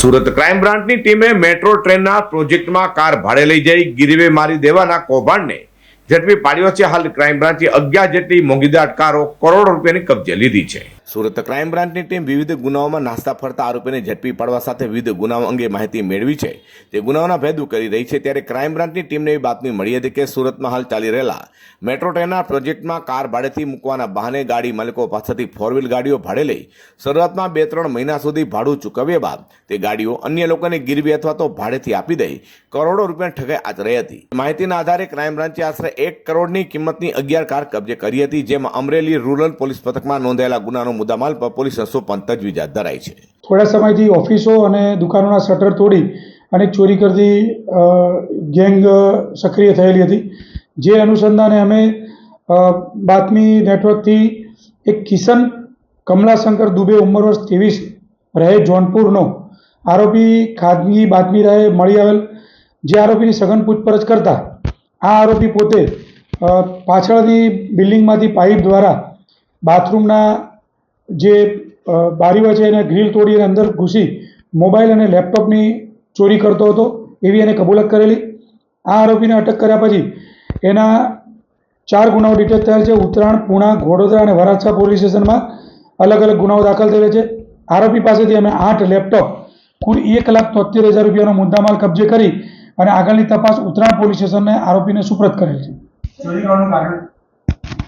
Surat crime બ્રાન્ચની ટીમે metro ટ્રેનના પ્રોજેક્ટમાં કાર ભાડે લઈ જઈ ગીરવે મારી દેવાના કૌભાંડને ઝડપી પાડ્યો છે. હાલ ક્રાઇમ બ્રાન્ચે અગિયાર જેટલી મોંઘીદાટ કારો કરોડો રૂપિયાની કબજે લીધી છે. સુરત ક્રાઇમ બ્રાન્ચની ટીમ વિવિધ ગુનાઓમાં નાસ્તા ફરતા આરોપીને ઝડપી પાડવા સાથે વિવિધ ગુનાઓ અંગે માહિતી મેળવી છે. તે ગુનાઓના ભેદ કરી રહી છે ત્યારે ક્રાઇમ બ્રાન્ચની ટીમને એવી બાતમી મળી હતી કે સુરતમાં હાલ ચાલી રહેલા મેટ્રો ટ્રેનના પ્રોજેક્ટમાં કાર ભાડેથી મૂકવાના બહાને ગાડી માલિકો પાસેથી ફોર વ્હીલ ગાડીઓ ભાડે લઈ શરૂઆતમાં બે ત્રણ મહિના સુધી ભાડું ચૂકવ્યા બાદ તે ગાડીઓ અન્ય લોકોને ગીરવી અથવા તો ભાડેથી આપી દઈ કરોડો રૂપિયા ઠગાઈ આચરી હતી. માહિતીના આધારે ક્રાઇમ બ્રાન્ચે આશરે એક કરોડની કિંમતની અગિયાર કાર કબજે કરી હતી, જેમાં અમરેલી રૂરલ પોલીસ પથકમાં નોંધાયેલા ગુનાનો મુદ્દામાલ પર પોલીસ સોંપવાની તજવીજ હાથ ધરાઈ છે. થોડા સમયથી ઓફિસો અને દુકાનોના શટર તોડી અને ચોરી કરતી ગેંગ સક્રિય થયેલી હતી. જે અનુસંધાને અમે બાતમી નેટવર્કથી એક કિશન કમલાશંકર દુબે ઉંમર વર્ષ ત્રેવીસ રહે જોનપુરનો આરોપી ખાનગી બાતમી રહે મળી આવેલ. જે આરોપીની સઘન પૂછપરછ કરતા આ આરોપી પોતે પાછળની બિલ્ડિંગમાંથી પાઇપ દ્વારા બાથરૂમના જે બારીઓ છે એને ગ્રીલ તોડી અને અંદર ઘૂસી મોબાઈલ અને લેપટોપની ચોરી કરતો હતો એવી એને કબૂલત કરેલી. આ આરોપીને અટક કર્યા પછી એના ચાર ગુનાઓ ડિટેક્ટ થયેલ છે. ઉત્તરાયણ પૂણા ઘોડોદરા અને વરાછા પોલીસ સ્ટેશનમાં અલગ અલગ ગુનાઓ દાખલ થયેલા છે. આરોપી પાસેથી અમે આઠ લેપટોપ કુલ એક લાખ તોતેર હજાર રૂપિયાનો મુદ્દામાલ કબજે કરી અને આગળની તપાસ ઉત્તરાયણ પોલીસ સ્ટેશનને આરોપીને સુપ્રત કરેલ છે. ચોરી કરવાનું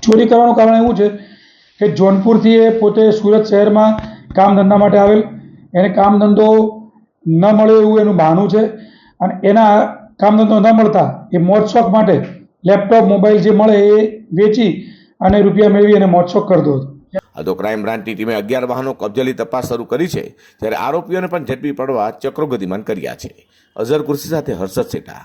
ચોરી કરવાનું કારણ એવું છે કે જોનપુરથી એ પોતે સુરત શહેરમાં કામ ધંધા માટે આવેલ. એને કામ ધંધો ન મળે એવું એનું બહાનું છે. અને એના કામ ધંધો ન મળતા એ મોજશોખ માટે લેપટોપ, મોબાઈલ જે મળે એ વેચી અને રૂપિયા મેળવી અને મોજશોખ કરતો હતો. આ તો ક્રાઇમ બ્રાન્ચની ટીમે અગિયાર વાહનો કબજેલી તપાસ શરૂ કરી છે ત્યારે આરોપીઓને પણ ઝડપી પડવા ચક્રો ગતિમાન કર્યા છે. અઝર કુર્સી સાથે હર્ષદ સેઠા